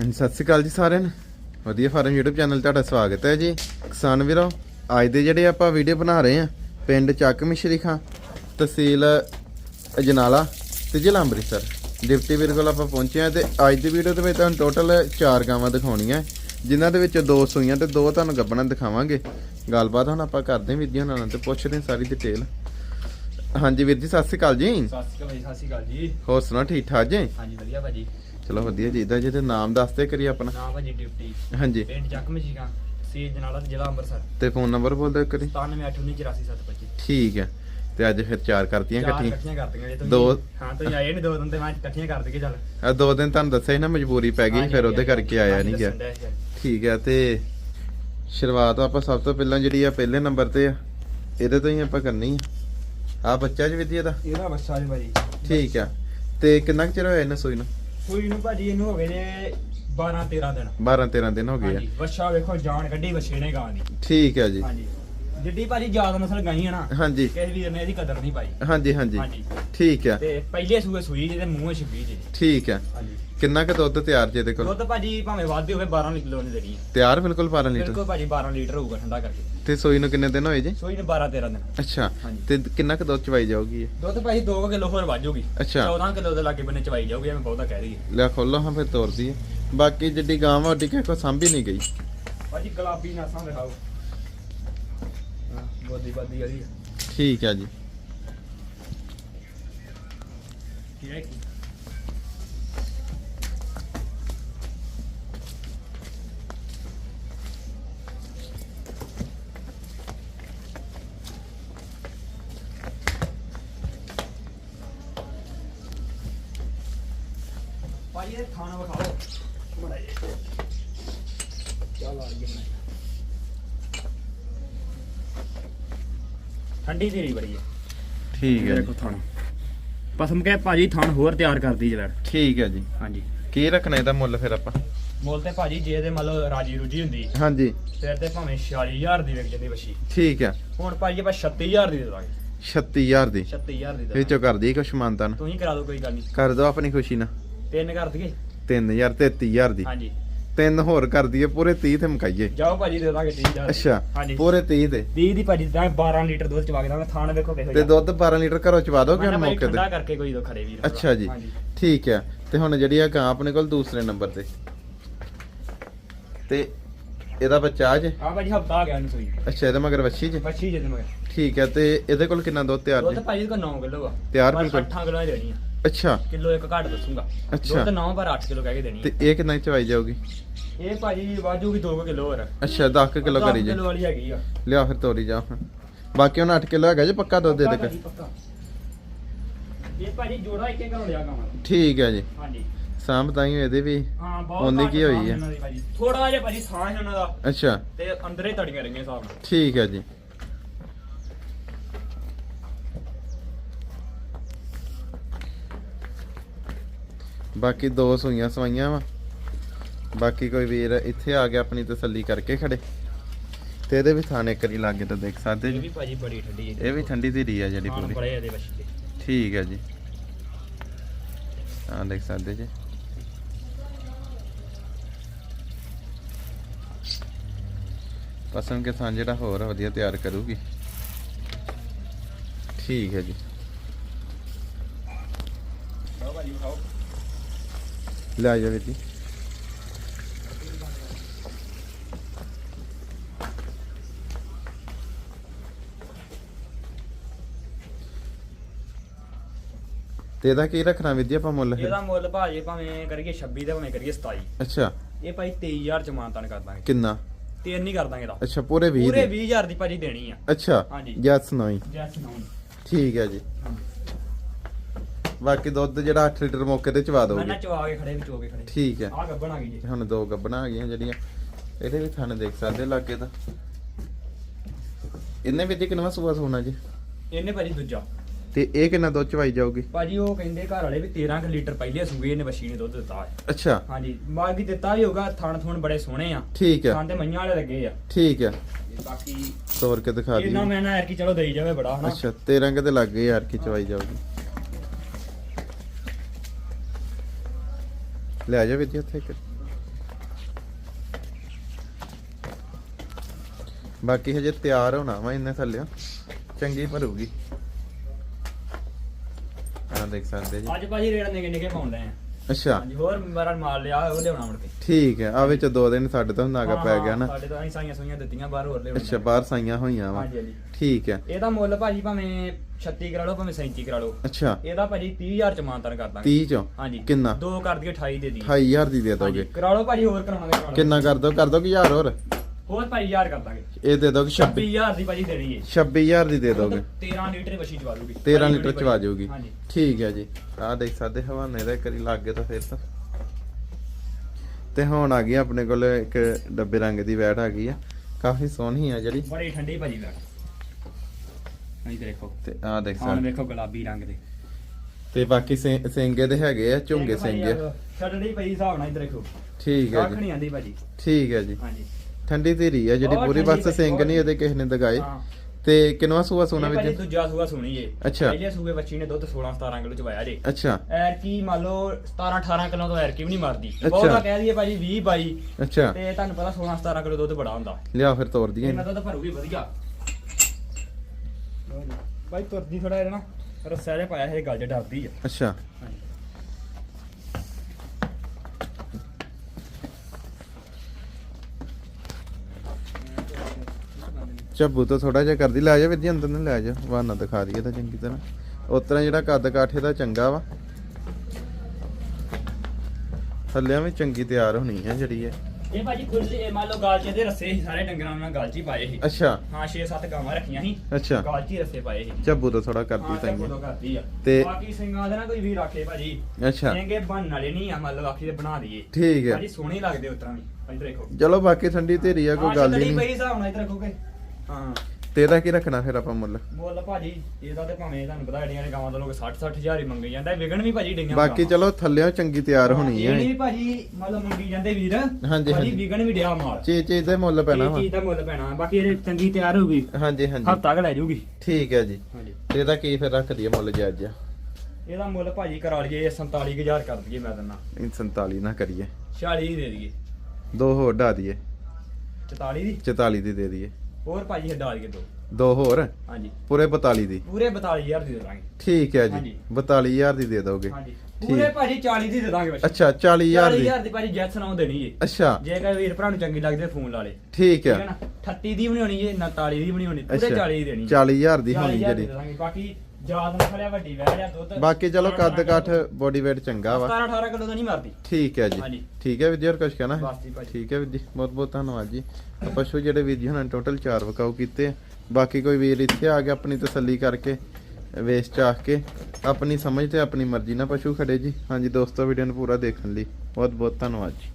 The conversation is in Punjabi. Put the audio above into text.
ਹਾਂਜੀ ਸਤਿ ਸ਼੍ਰੀ ਅਕਾਲ ਜੀ ਸਾਰਿਆਂ ਨੂੰ। ਵਧੀਆ ਫਾਰਮ YouTube ਚੈਨਲ ਤੁਹਾਡਾ ਸਵਾਗਤ ਹੈ ਜੀ। ਕਿਸਾਨ ਵੀਰੋ ਅੱਜ ਦੇ ਜਿਹੜੇ ਆਪਾਂ ਵੀਡੀਓ ਬਣਾ ਰਹੇ ਆ ਪਿੰਡ ਚੱਕ ਮਿਸ਼ਰੀ ਖਾਂ ਤਹਿਸੀਲ ਅਜਨਾਲਾ ਤੇ ਜ਼ਿਲ੍ਹਾ ਅੰਮ੍ਰਿਤਸਰ। ਡਿਪਟੀ ਵੀਰ ਕੋਲ ਆਪਾਂ ਪਹੁੰਚੇ ਆ ਤੇ ਅੱਜ ਦੀ ਵੀਡੀਓ ਦੇ ਵਿੱਚ ਤੁਹਾਨੂੰ ਟੋਟਲ 4 ਗਾਵਾਂ ਦਿਖਾਉਣੀਆਂ ਜਿਨ੍ਹਾਂ ਦੇ ਵਿੱਚ ਦੋ ਸੂਈਆਂ ਤੇ ਦੋ ਤੁਹਾਨੂੰ ਗੱਬਣਾ ਦਿਖਾਵਾਂਗੇ। ਗੱਲਬਾਤ ਹੁਣ ਆਪਾਂ ਕਰਦੇ ਹਾਂ ਵੀਰ ਜੀ ਉਹਨਾਂ ਨਾਲ ਤੇ ਪੁੱਛਦੇ ਹਾਂ ਸਾਰੀ ਡਿਟੇਲ ਹਾਂਜੀ ਵੀਰ ਜੀ ਸਤਿ ਸ਼੍ਰੀ ਅਕਾਲ ਜੀ। ਸਤਿ ਸ਼੍ਰੀ ਅਕਾਲ ਭਾਜੀ ਸਤਿ ਸ਼੍ਰੀ ਅਕਾਲ ਜੀ। ਹੋਰ ਸੁਣਾਓ ਠੀਕ ਠਾਕ ਜੀ? ਹਾਂਜੀ ਵਧੀਆ ਭਾਜੀ। ਚਲੋ ਵਧੀਆ ਜੀ ਇਦਾਂ ਜਿਹਦੇ ਨਾਮ ਦੱਸਦੇ ਕਰੀ ਆਪਣਾ। ਨਾਮ ਭਾਜੀ ਡਿਊਟੀ। ਹਾਂਜੀ। ਪਿੰਡ ਚੱਕ ਮਸ਼ੀਕਾਂ ਸੀ ਜਨਾਲਾ ਜ਼ਿਲ੍ਹਾ ਅੰਮ੍ਰਿਤਸਰ। ਤੇ ਫੋਨ ਨੰਬਰ ਬੋਲ ਦਿਓ ਕਰੀ 9781944725 ਠੀਕ ਹੈ ਤੇ ਅੱਜ ਫਿਰ ਚਾਰ ਕਰਤੀਆਂ ਇਕੱਠੀਆਂ ਇਕੱਠੀਆਂ ਕਰ ਦਈਆਂ ਜੇ ਤੁਸੀਂ। ਦੋ- ਹਾਂ ਤੁਸੀਂ ਆਏ ਨਹੀਂ ਦੋ ਦਿਨ ਤੇ ਮੈਂ ਇਕੱਠੀਆਂ ਕਰ ਦਈਏ ਚੱਲ। ਆ ਦੋ ਦਿਨ ਤੁਹਾਨੂੰ ਦੱਸਿਆ ਸੀ ਨਾ ਮਜਬੂਰੀ ਪੈ ਗਈ ਫਿਰ ਉਹਦੇ ਕਰਕੇ ਆਇਆ ਨਹੀਂ ਗਿਆ। ਠੀਕ ਹੈ ਤੇ ਸ਼ੁਰੂਆਤ ਆਪਾਂ ਸਭ ਤੋਂ ਪਹਿਲਾਂ ਜਿਹੜੀ ਆ ਪਹਿਲੇ ਨੰਬਰ ਤੇ ਆ ਇਹਦੇ ਤੋਂ ਹੀ ਆਪਾਂ ਕਰਨੀ ਆ। ਆ ਬੱਚਾ ਜੀ ਵਿਦਿਆ ਦਾ ਇਹਦਾ ਬੱਚਾ ਜੀ ਭਾਜੀ। ਠੀਕ ਆ। ਤੇ ਕਿੰਨਾ ਕੁ ਚਿਰ ਹੋਇਆ ਇਹਨੂੰ ਸੂਈ ਨੂੰ? ਕੋਈ ਨੂੰ ਭਾਜੀ ਇਹਨੂੰ ਹੋ ਗਏ ਨੇ 12 13 ਦਿਨ। 12 13 ਦਿਨ ਹੋ ਗਏ ਆ। ਹਾਂਜੀ ਬੱਚਾ ਵੇਖੋ ਜਾਨ ਕੱਢੀ ਬੱਚੇ ਨੇ ਗਾਂ ਦੀ। ਠੀਕ ਹੈ ਜੀ। ਹਾਂਜੀ। ਜਿੱਡੀ ਭਾਜੀ ਜ਼ਿਆਦਾ ਨਸਲ ਗਾਈ ਹੈ ਨਾ ਹਾਂਜੀ। ਕਿਸੇ ਵੀਰ ਨੇ ਇਹਦੀ ਕਦਰ ਨਹੀਂ ਪਾਈ। ਹਾਂਜੀ ਹਾਂਜੀ। ਹਾਂਜੀ। ਠੀਕ ਆ। ਤੇ ਪਹਿਲੇ ਸੂਏ ਸੂਈ ਜਿਹਦੇ ਮੂੰਹ ਛਿਪੀ ਜੀ। ਠੀਕ ਆ। ਹਾਂਜੀ। ਕਿੰਨਾ ਕੁ ਦੁੱਧ ਤਿਆਰ ਜੇ ਇਹਦੇ ਕੋਲ? ਦੁੱਧ ਭਾਜੀ ਭਾਵੇਂ ਵੱਧ ਹੋਵੇ 12 ਕਿਲੋ ਨੇ ਦੇਣੀ ਤਿਆਰ ਬਿਲਕੁਲ 12 ਲੀਟਰ? ਬਿਲਕੁਲ ਭਾਜੀ 12 ਲੀਟਰ ਹੋਊਗਾ ਠੰਡਾ ਕਰਕੇ। ਤੇ ਸੂਈ ਨੂੰ ਕਿੰਨੇ ਦਿਨ ਹੋਏ ਜੀ? ਸੋਈ ਨੇ 12 13 ਦਿਨ। ਅੱਛਾ। ਹਾਂਜੀ। ਤੇ ਕਿੰਨਾ ਕੁ ਦੁੱਧ ਚਵਾਈ ਜਾਊਗੀ ਇਹ? ਦੁੱਧ ਭਾਜੀ 2 ਕਿਲੋ ਹੋਰ ਵਾਜੂਗੀ ਅੱਛਾ। 14 ਕਿਲੋ ਦੇ ਲਾਗੇ ਬੰਨੇ ਚਵਾਈ ਜਾਊਗੀ ਐਵੇਂ ਬਹੁਤਾ ਕਹਿ ਰਹੀ ਹੈ ਲੈ ਖੋਲੋ ਹਾਂ ਫਿਰ ਤੋਰਦੀ ਹੈ ਬਾਕੀ ਜਿੱਡੀ ਗਾਂ ਵਾ ਓਡੀ ਕਿਸੇ ਕੋ ਸਾਂਭੀ ਨਹੀਂ ਗਈ। ਭਾਜੀ ਗੁਲਾਬੀ ਨਾਸਾਂ ਦਿਖਾਓ। ਬੋਦੀ ਬਾਦੀ ਵਾਲੀ ਹੈ ਠੀਕ ਹੈ ਜੀ। ਠੀਕ ਹੈ ਇਹ ਖਾਣਾ ਵਿਖਾਓ ਬੜਾ ਜੀ ਚੱਲ ਆ ਗਿਆ ਠੰਡੀ ਧੀਰੀ ਬੜੀ ਹੈ ਠੀਕ ਹੈ ਦੇਖੋ ਥਣ। ਪਸਮ ਕੇ ਭਾਜੀ ਥਣ ਹੋਰ ਤਿਆਰ ਕਰਦੀ ਜਲੜ ਠੀਕ ਹੈ ਜੀ। ਹਾਂਜੀ। ਕੀ ਰੱਖਣਾ ਇਹਦਾ ਮੁੱਲ ਫਿਰ ਆਪਾਂ? ਮੁੱਲ ਤੇ ਭਾਜੀ ਜੇ ਇਹਦੇ ਮਤਲਬ ਰਾਜੀ ਰੂਜੀ ਹੁੰਦੀ ਹਾਂਜੀ। ਫਿਰ ਤੇ ਭਾਵੇਂ 46000 ਦੀ ਵਿਕ ਜਾਂਦੀ ਵਸ਼ੀ ਠੀਕ ਹੈ। ਹੁਣ ਭਾਜੀ ਆਪਾਂ 36000 ਦੀ ਦੇ ਦਾਂਗੇ 36000 ਦੀ। 36000 ਦੀ ਦੇ ਵਿੱਚੋਂ ਕਰਦੀ ਕੁਛ ਮਾਨਤਾਨ। ਤੁਸੀਂ ਕਰਾ ਦਿਓ ਕੋਈ ਗੱਲ ਨਹੀਂ ਕਰ ਦੋ ਆਪਣੀ ਖੁਸ਼ੀ ਨਾਲ। ਤਿੰਨ ਕਰ ਦਈਏ। 3000 33000 ਦੀ। ਹਾਂਜੀ। ਤਿੰਨ ਹੋਰ ਕਰ ਦਈਏ ਪੂਰੇ 30 ਤੇ ਮੁਕਾਈਏ। ਜਾਓ ਭਾਜੀ ਦੇ ਦਾਂਗੇ 30000 ਅੱਛਾ ਹਾਂਜੀ। ਪੂਰੇ 30 ਤੇ। 30 ਦੀ ਭਾਜੀ ਤਾਂ 12 ਲੀਟਰ ਦੁੱਧ ਚਵਾ ਕੇ ਦਾਂਗੇ ਥਾਣ ਵੇਖੋ ਕਿਹੋ ਤੇ ਦੁੱਧ 12 ਲੀਟਰ ਘਰੋਂ ਚਵਾ ਦੋਗੇ ਮੈਂ ਹੁਣ ਮੌਕੇ ਠੰਡਾ ਤੇ ਕਰਕੇ ਕੋਈ ਦੋ ਖੜੇ ਵੀਰ। ਅੱਛਾ ਜੀ। ਹਾਂਜੀ। ਠੀਕ ਹੈ। ਤੇ ਹੁਣ ਜਿਹੜੀ ਆ ਗਾਂ ਆਪਣੇ ਕੋਲ ਦੂਸਰੇ ਨੰਬਰ ਤੇ। ਤੇ ਇਹਦਾ ਬੱਚਾ ਜੇ ਆ ਭਾਜੀ ਹਫਤਾ ਆ ਗਿਆ ਇਹਨੂੰ ਸੂਈ। ਅੱਛਾ ਇਹਦੇ ਮਗਰ ਵੱਛੀ ਜੇ ਬੱਚੀ ਜਿਹਦੇ ਮਗਰ। ਠੀਕ ਹੈ ਤੇ ਇਹਦੇ ਕੋਲ ਕਿੰਨਾ ਦੁੱਧ ਤਿਆਰ ਦੁੱਧ ਜੀ? ਭਾਜੀ ਕੋ 9 ਕਿਲੋ ਆ। ਤਿਆਰ ਬਿਲਕੁਲ। 8 ਕਿਲੋ ਦੇਣੀ ਆ। ਅੱਛਾ। ਕਿਲੋ ਇੱਕ ਘੱਟ ਦੱਸੂਗਾ। ਅੱਛਾ। ਦੁੱਧ 9 ਪਰ 8 ਕਿਲੋ ਕਹਿ ਕੇ ਦੇਣੀ ਤੇ ਇਹ ਕਿੰਨਾ ਕੁ ਚਵਾਈ ਜਾਊਗੀ? ਇਹ ਭਾਜੀ ਵਾਜੂਗੀ 2 ਕਿਲੋ ਹੋਰ। ਅੱਛਾ 10 ਕਿਲੋ ਕਰੀ ਜੇ। ਕਿਲੋ ਵਾਲੀ ਹੈਗੀ ਆ। ਲਿਆ ਫਿਰ ਤੋਰੀ ਜਾ ਹੁਣ। ਬਾਕੀ ਹੁਣ 8 ਕਿਲੋ ਹੈਗਾ ਜੇ ਪੱਕਾ ਦੁੱਧ ਦੇ ਦੇ ਪੱਕਾ। ਇਹ ਭਾਜੀ ਜੋੜਾ ਇੱਕੇ ਘਰੋਂ ਲਿਆ ਗਾਵਾਂ ਦਾ। ਠੀਕ ਹੈ ਜੀ। ਹਾਂਜੀ। ਸਾਂਭ ਤਾਂ ਹੀ ਇਹਦੇ ਵੀ। ਹਾਂ ਬਹੁਤ ਘੱਟ ਕੀ ਹੋਈ ਹੈ? ਥੋੜਾ ਜਿਹਾ ਭਾਜੀ ਸਾਹ ਹੈ ਉਹਨਾਂ ਦਾ। ਅੱਛਾ। ਤੇ ਅੰਦਰੇ ਤੜੀਆਂ ਰਹੀਆਂ ਹਿਸਾਬ ਨਾਲ ਠੀਕ ਹੈ ਜੀ। ਬਾਕੀ ਦੋ ਸੂਈਆਂ ਸਵਾਈਆਂ ਵਾ। ਬਾਕੀ ਕੋਈ ਵੀਰ ਇੱਥੇ ਆ ਗਿਆ ਆਪਣੀ ਤਸੱਲੀ ਕਰਕੇ ਖੜੇ। ਤੇ ਇਹਦੇ ਵੀ ਥਾਣੇ ਕਰੀ ਲਾਗੇ ਤਾਂ ਦੇਖ ਸਕਦੇ ਇਹ ਵੀ ਜੀ ਭਾਜੀ ਬੜੀ ਠੰਡੀ ਹੈ ਇਹ ਵੀ ਠੰਡੀ ਧੀਰੀ ਆ ਜਿਹੜੀ ਪੂਰੀ। ਬੜੇ ਇਹਦੇ ਬੱਚੇ ਠੀਕ ਹੈ ਜੀ। ਹਾਂ ਦੇਖ ਸਕਦੇ ਜੀ। ਪਸੰਦ ਕੇ ਥਾਂ ਜਿਹੜਾ ਹੋਰ ਵਧੀਆ ਤਿਆਰ ਕਰੂਗੀ। ਠੀਕ ਹੈ ਜੀ। ਲਓ ਭਾਜੀ ਖਾਓ। ਲੈ ਜਾਵੇ ਜੀ। ਤੇ ਇਹਦਾ ਕੀ ਰੱਖਣਾ ਵਿਦਿਆ ਆਪਾਂ ਮੁੱਲ ਫਿਰ? ਇਹਦਾ ਮੁੱਲ ਭਾਜੀ ਭਾਵੇਂ ਕਰੀਏ 26 ਤੇ ਭਾਵੇਂ ਕਰੀਏ 27 ਅੱਛਾ। ਇਹ ਭਾਈ 23000 ਚ ਮਾਨਤਾਨ ਕਰ ਦਾਂਗੇ। ਕਿੰਨਾ? ਤਿੰਨ ਨਹੀਂ ਕਰ ਦਾਂਗੇ ਦਾ ਅੱਛਾ ਪੂਰੇ 20 ਪੂਰੇ ਦੇ। 20000 ਦੀ ਭਾਜੀ ਦੇਣੀ ਆ। ਅੱਛਾ ਹਾਂਜੀ। ਜੈਸ ਨਹੀਂ ਜੈਸ ਨਾਉਨ ਠੀਕ ਹੈ ਜੀ। ਬਾਕੀ ਦੁੱਧ ਜਿਹੜਾ 8 ਲੀਟਰ ਮੌਕੇ ਤੇ ਚਵਾ ਮੈਂ ਦੋਗੇ। ਨਾ ਚਵਾ ਕੇ ਖੜੇ ਵਿੱਚ ਹੋ ਕੇ ਖੜੇ। ਠੀਕ ਹੈ। ਆ ਗੱਬਣ ਆ ਗਈ ਜੀ। ਹੁਣ ਦੋ ਗੱਬਣਾ ਆ ਗਈਆਂ ਜਿਹੜੀਆਂ ਇਹਦੇ ਵੀ ਥਾਣੇ ਦੇਖ ਸਕਦੇ ਲੱਗੇ ਤਾਂ। ਇਹਨੇ ਵੀ ਕਿੰਨਾ ਸੂਆ ਸੋਨਾ ਜੀ? ਇਹਨੇ ਭਾਜੀ ਦੂਜਾ। ਤੇ ਇਹ ਕਿੰਨਾ ਦੁੱਧ ਚਵਾਈ ਜਾਊਗੀ? ਭਾਜੀ ਉਹ ਕਹਿੰਦੇ ਘਰ ਵਾਲੇ ਵੀ 13 ਕੁ ਲੀਟਰ ਪਹਿਲੇ ਸੂਏ ਇਹਨੇ ਬੱਛੀ ਨੇ ਦੁੱਧ ਦਿੱਤਾ ਹੈ। ਅੱਛਾ। ਹਾਂਜੀ ਮਾਗੀ ਦਿੱਤਾ ਵੀ ਹੋਗਾ ਥਣ ਥਣ ਬੜੇ ਸੋਹਣੇ ਆ। ਠੀਕ ਹੈ। ਥਣ ਤੇ ਮਈਆਂ ਵਾਲੇ ਲੱਗੇ ਆ। ਠੀਕ ਹੈ। ਬਾਕੀ ਤੋਰ ਕੇ ਦਿਖਾ ਇਹਨਾਂ ਦਿਓ। ਮੈਂ ਨਾ ਯਾਰ ਕੀ ਚਲੋ ਦੇਈ ਜਾਵੇ ਬੜਾ ਹਨਾ। ਅੱਛਾ 13 ਕਿਤੇ ਲੱਗ ਗਏ ਯਾਰ ਕੀ ਚਵਾਈ ਜਾਊਗੀ। ਲੈ ਜਾ ਵੀ ਜੀ ਉੱਥੇ ਇੱਕ। ਬਾਕੀ ਹਜੇ ਤਿਆਰ ਹੋਣਾ ਵਾ ਇਹਨੇ ਥੱਲੇ। ਚੰਗੀ ਭਰੂਗੀ। ਆ ਦੇਖ ਸਕਦੇ ਜੀ। ਅੱਜ ਭਾਜੀ ਰੇਟ ਨਿਕੇ ਨਿਕੇ ਪਾਉਂਦੇ ਆ। ਅੱਛਾ। ਹਾਂਜੀ ਹੋਰ ਮੇਰਾ ਮਾਲ ਲਿਆ ਉਹ ਲਿਆਉਣਾ ਮੁੜ ਕੇ। ਠੀਕ ਹੈ ਆ ਵਿੱਚ ਦੋ ਦਿਨ ਸਾਡੇ ਤੋਂ ਨਾਗਾ ਪੈ ਗਿਆ ਨਾ। ਸਾਡੇ ਤਾਂ ਅਸੀਂ ਸਾਈਆਂ ਸੂਈਆਂ ਦਿੱਤੀਆਂ ਬਾਹਰ ਹੋਰ ਲਿਆਉਣਾ ਅੱਛਾ ਬਾਹਰ ਸਾਈਆਂ ਹੋਈਆਂ ਵਾ। ਹਾਂਜੀ ਹਾਂਜੀ। ਠੀਕ ਹੈ। ਇਹਦਾ ਮੁੱਲ ਭਾਜੀ ਭਾਵੇਂ 36 ਕਰਾ ਲਓ ਭਾਵੇਂ 37 ਕਰਾ ਲਓ। ਅੱਛਾ। ਇਹਦਾ ਭਾਜੀ 30000 ਚ ਮਾਨਤਨ ਕਰ ਦਾਂਗੇ। 30 ਚੋਂ? ਹਾਂਜੀ। ਕਿੰਨਾ? ਦੋ ਕਰ ਦਈਏ 28 ਦੇ ਦੀ। 28000 ਦੀ ਦੇ ਦੋਗੇ। ਕਰਾ ਲਓ ਭਾਜੀ ਹੋਰ ਕਰਾਉਣਾ ਦੇ ਕਰਾ ਲਓ। ਕਿੰਨਾ ਕਰ ਦੋ? ਕਰ ਦੋ ਕਿ ਯਾਰ ਹੋਰ? ਹੋਰ ਭਾਜੀ ਯਾਰ ਕਰ ਦਾਂਗੇ। ਇਹ ਦੇ ਦੋਗੇ 26 26000 ਦੀ ਭਾਜੀ ਦੇਣੀ ਹੈ। 26000 ਦੀ ਦੇ ਦੋਗੇ। 13 ਲੀਟਰ ਵਸ਼ੀ ਚਵਾ ਦੂਗੀ 13 ਲੀਟਰ ਚਵਾ ਜਾਊਗੀ ਹਾਂਜੀ। ਠੀਕ ਹੈ ਜੀ। ਆਹ ਦੇਖ ਸਕਦੇ ਹਵਾਨੇ ਦਾ ਕਰੀ ਲੱਗ ਗਿਆ ਤਾਂ ਫਿਰ ਤਾਂ। ਤੇ ਹੁਣ ਆ ਗਈ ਆਪਣੇ ਕੋਲ ਇੱਕ ਡੱਬੇ ਰੰਗ ਦੀ ਵੈਟ ਆ ਗਈ ਆ। ਕਾਫੀ ਸੋਹਣੀ ਆ ਜਿਹੜੀ। ਬੜੀ ਠੰਡੀ ਭਾਜੀ ਬੈਠ। ਹਾਂਜੀ ਦੇਖੋ। ਤੇ ਆਹ ਦੇਖ ਹੁਣ ਸਕਦੇ ਵੇਖੋ ਗੁਲਾਬੀ ਰੰਗ ਦੇ। ਤੇ ਬਾਕੀ ਸਿੰਘ- ਸਿੰਗੇ ਦੇ ਹੈਗੇ ਆ ਝੁੰਗੇ ਸਿੰਗੇ ਛੱਡਣੀ ਪਈ ਹਿਸਾਬ ਨਾਲ ਇੱਧਰ ਦੇਖੋ। ਠੀਕ ਹੈ ਕੱਖ ਜੀ ਨਹੀਂ ਆਂਦੀ ਭਾਜੀ। ਠੀਕ ਹੈ ਜੀ। ਹਾਂਜੀ। ਠੰਡੀ ਧੀਰੀ ਆ ਜਿਹੜੀ ਬਹੁਤ ਪੂਰੀ ਠੰਡੀ ਬਸ ਸਿੰਘ ਬਹੁਤ ਨਹੀਂ ਇਹਦੇ ਕਿਸੇ ਨੇ ਦਗਾਏ। ਹਾਂ। ਤੇ ਕਿਨਵਾ ਸੂਆ ਸੋਨਾ ਇਹ ਭਾਜੀ ਵਿੱਚ ਦੂਜਾ ਸੂਆ ਸੁਣੀ ਏ ਅੱਛਾ। ਪਹਿਲੇ ਸੂਏ ਬੱਚੀ ਨੇ ਦੁੱਧ 16 17 ਕਿਲੋ ਚਵਾਇਆ ਜੇ। ਅੱਛਾ। ਐਰ ਕੀ ਮੰਨ ਲਓ 17 18 ਕਿਲੋ ਤੋਂ ਐਰ ਕੀ ਵੀ ਨਹੀਂ ਮਰਦੀ। ਅੱਛਾ। ਬਹੁਤਾ ਕਹਿ ਦਈਏ ਭਾਜੀ 20 22 ਅੱਛਾ। ਤੇ ਤੁਹਾਨੂੰ ਪਤਾ 16 17 ਕਿਲੋ ਦੁੱਧ ਬੜਾ ਹੁੰਦਾ। ਲਿਆ ਫਿਰ ਤੋਰ ਦਈਏ। ਇਹਨਾਂ ਦਾ ਤਾਂ ਭਰੂਗੀ ਵਧੀਆ। ਭਾਈ ਤੁਰਦੀ ਥੋੜਾ ਜਿਹਾ ਨਾ ਰੱਸਾ ਜਿਹਾ ਪਾਇਆ ਇਹ ਗੱਲ 'ਚ ਡਰਦੀ ਆ। ਅੱਛਾ। ਚੱਬੂ ਤੋਂ ਥੋੜਾ ਜਿਹਾ ਕਰਦੀ ਲੈ ਜਾ ਵੀਰ ਜੀ ਅੰਦਰ ਨੂੰ ਲੈ ਜਾ ਵਾਨਾ ਦਿਖਾ ਦਈਏ ਤਾਂ ਚੰਗੀ ਤਰ੍ਹਾਂ। ਉਸ ਤਰ੍ਹਾਂ ਜਿਹੜਾ ਕੱਦ ਕਾਠੇ ਦਾ ਚੰਗਾ ਵਾ। ਥੱਲਿਆਂ ਵੀ ਚੰਗੀ ਤਿਆਰ ਹੋਣੀ ਹੈ ਜਿਹੜੀ ਹੈ ਇਹ ਭਾਜੀ ਖੁੱਲੇ ਇਹ ਮੰਨ ਲਓ ਗਾਲ 'ਚ ਇਹਦੇ ਰੱਸੇ ਸੀ ਸਾਰੇ ਡੰਗਰਾਂ ਨੂੰ ਮੈਂ ਗਾਲ 'ਚ ਹੀ ਪਾਏ ਸੀ। ਅੱਛਾ। ਹਾਂ 6-7 ਗਾਵਾਂ ਰੱਖੀਆਂ ਸੀ ਅੱਛਾ। ਗਾਲ 'ਚ ਹੀ ਰੱਸੇ ਪਾਏ ਸੀ। ਚੱਬੂ ਤੋਂ ਥੋੜਾ ਕਰਦੀ ਤਾਂ ਫੋਟੋ ਕਰਦੀ ਆ। ਤੇ- ਬਾਕੀ ਸਿੰਘਾਂ ਦੇ ਨਾ ਕੋਈ ਵੀ ਰੱਖੇ ਭਾਜੀ। ਅੱਛਾ। ਸਿੰਘੇ ਬਣਨ ਵਾਲੇ ਨਹੀਂ ਆ ਮਤਲਬ ਆਖੀ ਤੇ ਬਣਾ ਦਈਏ। ਠੀਕ ਹੈ ਭਾਜੀ ਸੋਹਣੇ ਲੱਗਦੇ ਉਤਰਾਂ ਵੀ। ਇੱਧਰ ਦੇਖੋ। ਚਲੋ ਬਾਕੀ ਠੰਡੀ ਧੀਰੀ ਆ ਕੋਈ ਗੱਲ ਨਹੀਂ ਨਹੀਂ। ਪਈ ਹਿਸਾਬ ਨਾਲ ਇੱਧਰ ਰੱਖੋਗੇ। ਹਾਂ। ਤੇ ਇਹਦਾ ਕੀ ਰੱਖਣਾ ਫਿਰ ਆਪਾਂ ਮੁੱਲ? ਮੁੱਲ ਭਾਜੀ ਇਹਦਾ ਤੇ ਭਾਵੇਂ ਤੁਹਾਨੂੰ ਪਤਾ ਜਿਹੜੀਆਂ ਨੇ ਗਾਵਾਂ ਦਾ ਲੋਕ 60 60 ਹਜ਼ਾਰ ਹੀ ਮੰਗੀ ਜਾਂਦਾ ਵਿਗਣ ਵੀ ਭਾਜੀ ਡਈਆਂ ਬਾਕੀ। ਚਲੋ ਥੱਲਿਆਂ ਚੰਗੀ ਤਿਆਰ ਹੋਣੀ ਇਹ ਹੈ ਨਹੀਂ ਭਾਜੀ ਮਤਲਬ ਮੰਗੀ ਜਾਂਦੇ ਵੀਰ। ਹਾਂਜੀ, ਭਾਜੀ ਹਾਂਜੀ। ਵਿਗਣ ਵੀ ਡਿਆ ਮਾਲ। ਚੀਜ਼ ਚੀਜ਼ ਦੇ ਮੁੱਲ ਪੈਣਾ ਇਹ ਵਾ। ਚੀਜ਼ ਦਾ ਮੁੱਲ ਪੈਣਾ ਬਾਕੀ ਇਹ ਚੰਗੀ ਤਿਆਰ ਹੋਊਗੀ। ਹਾਂਜੀ ਹਾਂਜੀ। ਹਫਤਾ ਕ ਲੈ ਜਾਊਗੀ ਠੀਕ ਹੈ ਜੀ। ਤੇ ਇਹਦਾ ਕੀ ਫਿਰ ਰੱਖ ਦਈਏ ਮੁੱਲ ਜਾਇਜ਼ ਜਿਹਾ ਇਹਦਾ ਮੁੱਲ ਭਾਜੀ ਕਰਾ ਲਈਏ 47000 ਕਰ ਦਈਏ ਮੈਂ ਇਹ 47 ਨਾ ਕਰੀਏ। 40 ਦੀ ਦੇ ਦਈਏ। ਦੋ ਹੋਰ ਢਾ ਦਈਏ। 44 ਦੀ? 44 ਦੀ ਦੇ ਦਈਏ। ਹੋਰ ਭਾਜੀ ਹਟਾ ਦਈਏ ਦੋ ਦੋ ਹੋਰ? ਹਾਂਜੀ। ਪੂਰੇ 42 ਦੀ? ਪੂਰੇ 42000 ਦੀ ਦੇ ਦਾਂਗੇ। ਠੀਕ ਹੈ ਜੀ। ਹਾਂਜੀ। 42000 ਦੀ ਦੇ ਦੋਗੇ। ਹਾਂਜੀ। ਪੂਰੇ ਭਾਜੀ 40 ਦੀ ਦੇ ਦਾਂਗੇ ਬਸ। ਅੱਛਾ 40000 ਦੀ। 40000 ਦੀ ਭਾਜੀ ਜੈਸ ਸੁਣਾਉ ਦੇਣੀ ਏ ਅੱਛਾ। ਜੇ ਕਹੇ ਵੀਰ ਭਰਾ ਨੂੰ ਚੰਗੀ ਲੱਗਦੀ ਫੋਨ ਲਾ ਲੇ। ਠੀਕ ਠੀਕ ਹੈ ਹੈ ਨਾ? 38 ਦੀ ਹੋਣੀ ਜੇ 39 ਦੀ ਹੋਣੀ ਪੂਰੇ 40 ਦੀ ਦੇਣੀ 40000 ਦੀ ਹੋਣੀ 40,000 ਦੀ ਜਿਹੜੀ। ਦਾਂਗੇ। ਬਾਕੀ ਜਾਤ ਨਾਲ ਖੜਿਆ ਵੱਡੀ ਵਹਿ ਰਿਆ ਦੁੱਧ। ਬਾਕੀ ਚਲੋ ਕੱਦ ਕਾਠ ਬੋਡੀ weight ਚੰਗਾ ਵਾ। 17 18 ਕਿਲੋ ਦਾ ਨਹੀਂ ਮਰਦੀ। ਠੀਕ ਹੈ ਜੀ। ਹਾਂਜੀ। ਠੀਕ ਹੈ ਵੀਰ ਜੀ ਹੋਰ ਕੁਝ ਕਹਿਣਾ ਹੈ? ਬਸ ਜੀ ਭਾਜੀ ਠੀਕ ਹੈ ਵੀਰ ਜੀ ਬਹੁਤ ਬਹੁਤ ਧੰਨਵਾਦ ਜੀ। ਪਸ਼ੂ ਜਿਹੜੇ ਵੀਰ ਜੀ ਹੁਣਾਂ ਟੋਟਲ 4 ਵਕਾਊ ਕੀਤੇ। ਆ। ਬਾਕੀ ਕੋਈ ਵੀਰ ਇੱਥੇ ਆ ਕੇ ਆਪਣੀ ਤਸੱਲੀ ਕਰਕੇ ਵੇਚ ਚਾਹ ਕੇ ਆਪਣੀ ਸਮਝ ਤੇ ਆਪਣੀ ਮਰਜ਼ੀ ਨਾਲ ਪਸ਼ੂ ਖੜੇ ਜੀ। ਹਾਂਜੀ ਦੋਸਤੋ ਵੀਡੀਓ ਨੂੰ ਪੂਰਾ ਦੇਖਣ ਲਈ ਬਹੁਤ ਬਹੁਤ ਧੰਨਵਾਦ ਜੀ।